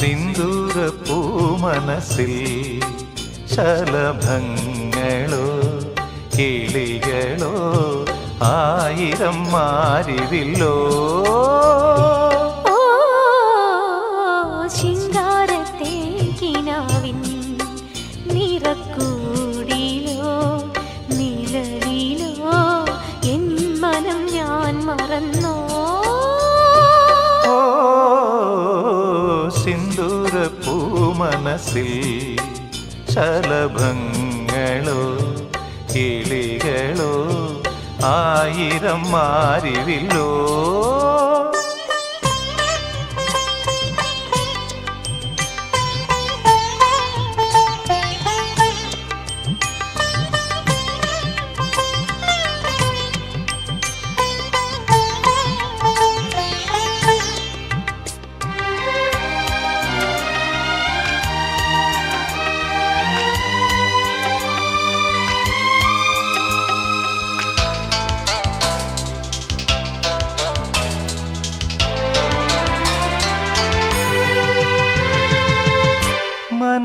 സിന്ദൂര പൂമനസിൽ ശലഭങ്ങളോ കിളികളോ ആയിരം മാരിവില്ലോ. പൂമനസിൽ ശലഭങ്ങളോ കിളികളോ ആയിരം മാരിവില്ലോ.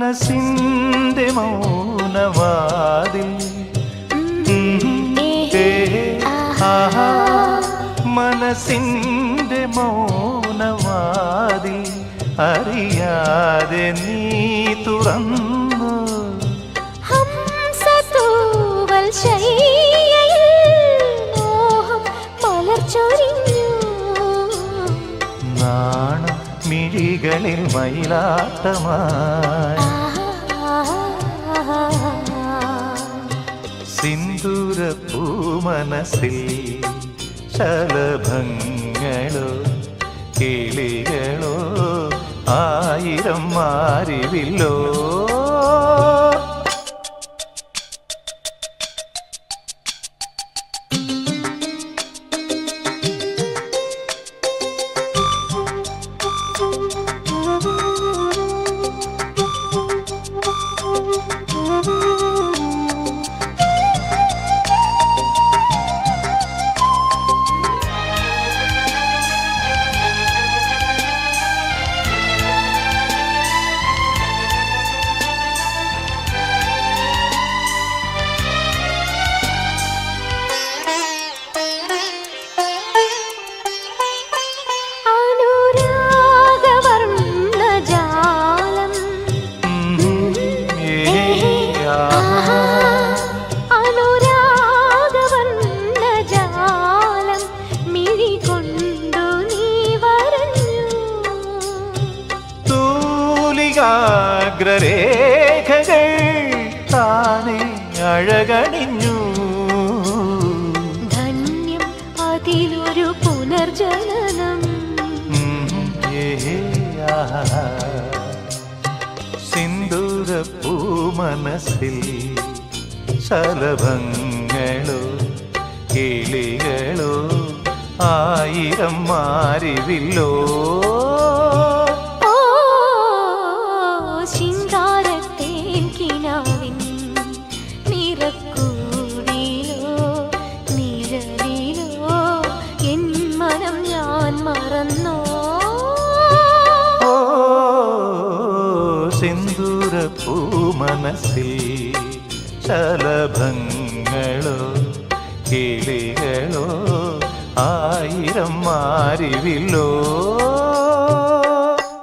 മനസ്സിന്റെ മൗനവാതിൽ. മനസിന്റെ മൗനവാതിൽ. അറിയാതെ നീ തുറന്നു. ഹംസത്തൂവൽ ശയ്യയിൽ മോഹം മലർച്ചൊരിഞ്ഞു. നാണം മിഴികളിൽ മയിലാട്ടമായി. സിന്ദൂര പൂമനസിൽ ശലഭങ്ങളോ കിളികളോ ആയിരം മാരിവില്ലോ തൂലികാഗ്രരേഖകൾ താനെ അഴകണിഞ്ഞു. ധന്യം അതിലൊരു പുനർജനനം. സിന്ദൂര പൂമനസിൽ ശലഭങ്ങളോ കിളികളോ ആയിരം മാരിവില്ലോ. സിന്ദൂര പൂമനസിൽ ശലഭങ്ങളോ കിളികളോ ആയിരം മാരിവില്ലോ